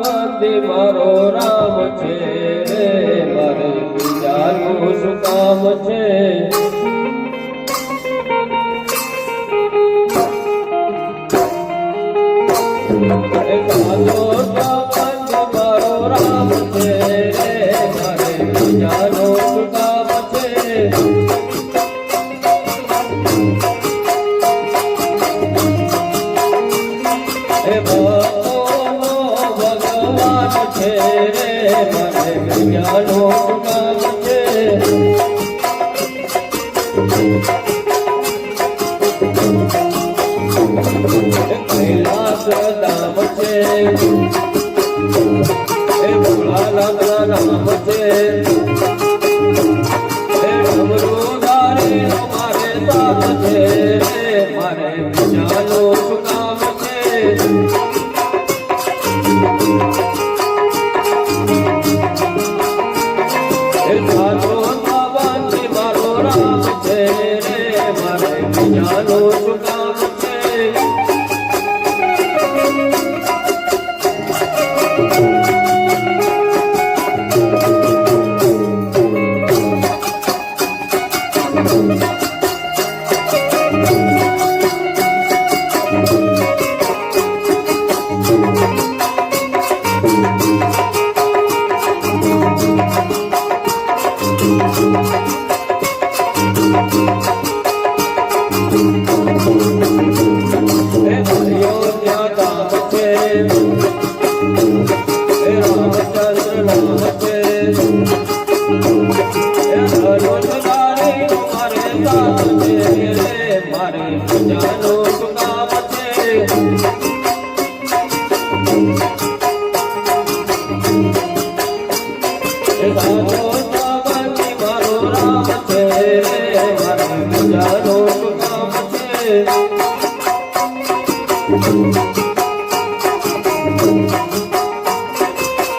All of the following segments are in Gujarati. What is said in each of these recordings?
ભક્તિ મારો રામ છે રે મારે બીજાનું શું કામ છે. એ ભોળાનાથ રામ છે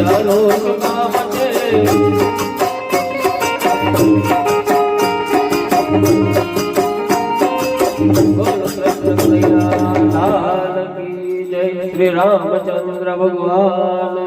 હજારો કામ છે. શ્રી રામચંદ્ર ભગવાન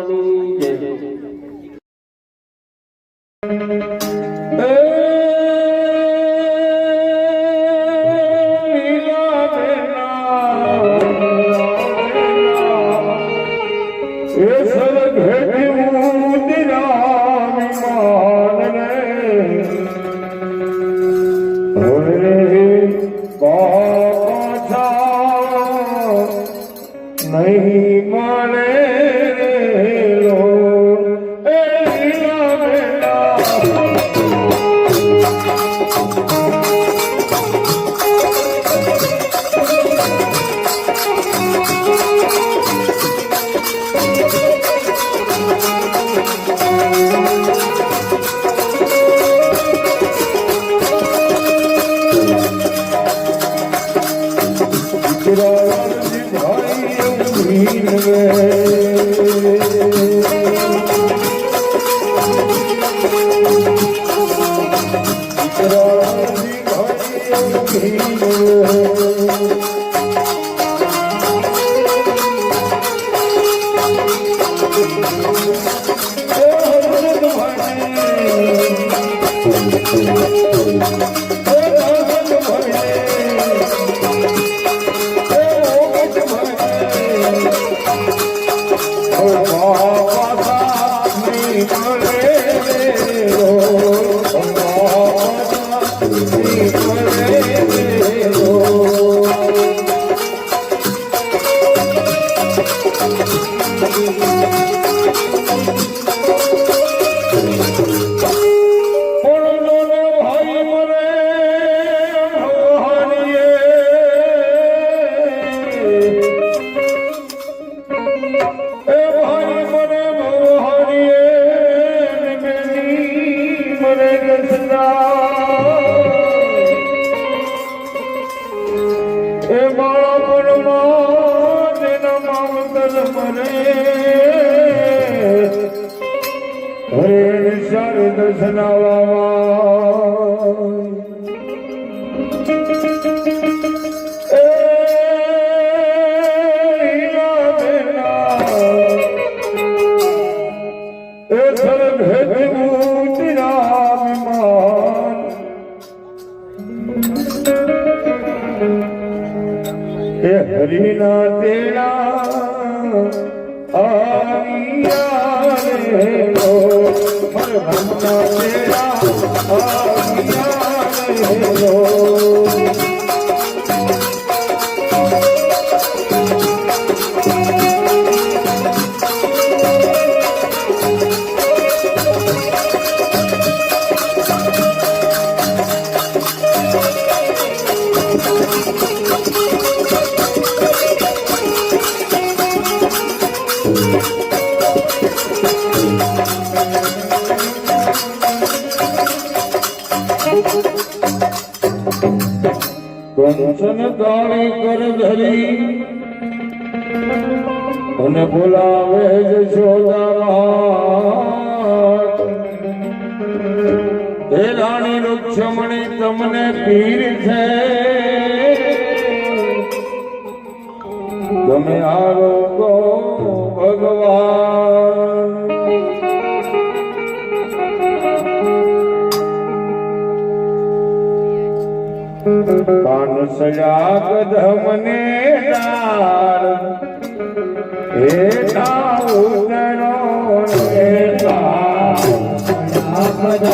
હે હરિના તેના આયા રે ઓ મર રામના તેના રે ઓ કંચન કાળી કર ધરી. અને બોલાવે હે રાણી રૂક્ષમણી, તમને પીર છે. તમે આરોગો ભગવાન. કાન સજા કદમને ડાળ હેઠા ઉતરો ને ડાળ. સજા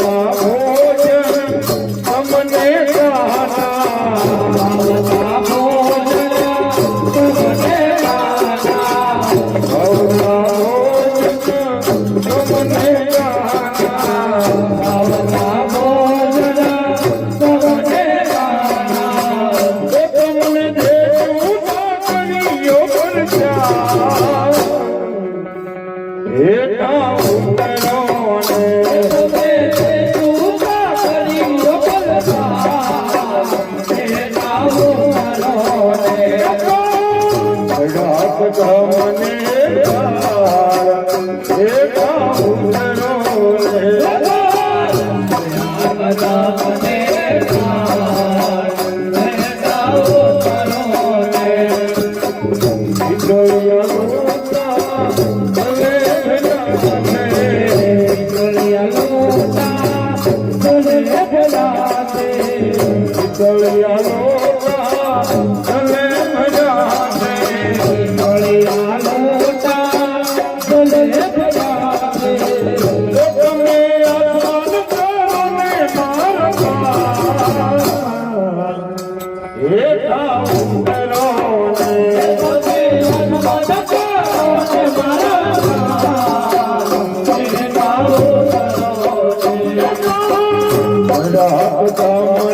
Allah Radha તમને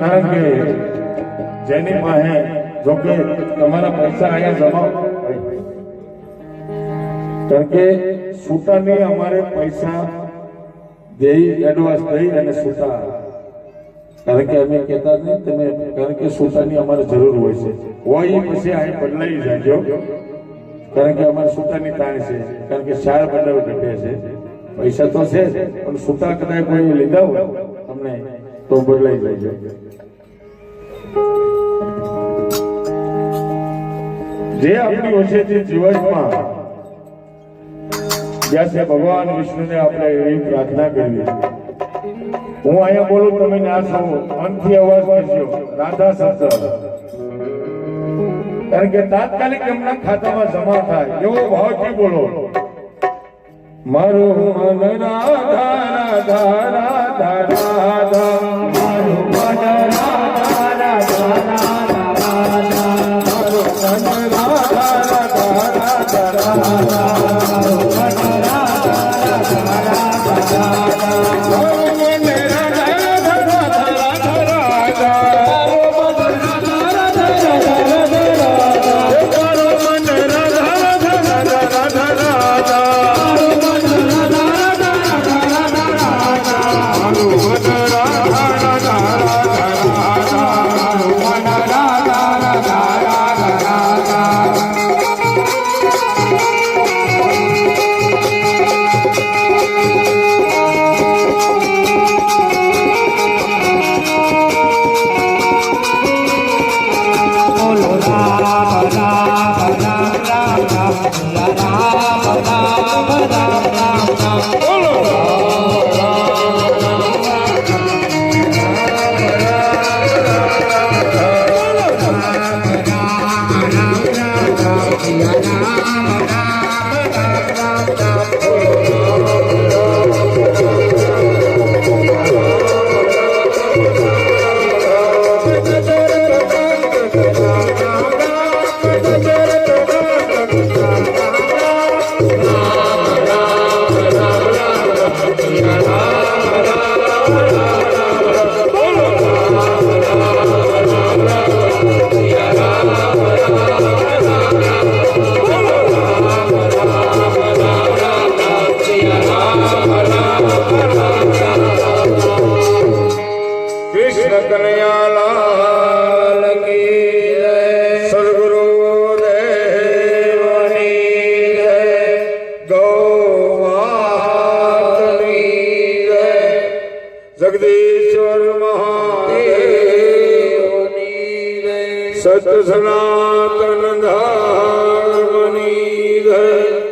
કારણ કે જેની માહે જો તમારા પૈસા અહીંયા જમા કારણ કે સૂટાની અમારે પૈસા દેઈ એડવાન્સ દઈ અને સૂટા. કારણ કે અમે કહેતા નહીં, તમે કારણ કે સૂટાની અમારે જરૂર હોય છે. હોય પછી અહીં બદલાઈ જાજો કારણ કે અમારે સૂટાની તાણ છે. કારણ કે ચાર બદલાવ ઘટે છે. પૈસા તો છે પણ સૂટા કદાચ કોઈ લીધા હોય, તમને તો બદલાઈ જાય જે આપણી જે જીવનમાં જ્યાં છે, ભગવાન વિષ્ણુને આપણે એવી પ્રાર્થના કરવી હું અહીંયા બોલું તમે ના છો અંતથી અવાજ કરજો, રાધા શબ્દ કારણ કે તાત્કાલિક એમના ખાતામાં જમા થાય, એવો ભાવથી બોલો. મારું મન રાધા રાધા રાધા રાધા. સત સનાતન ધર્મની જય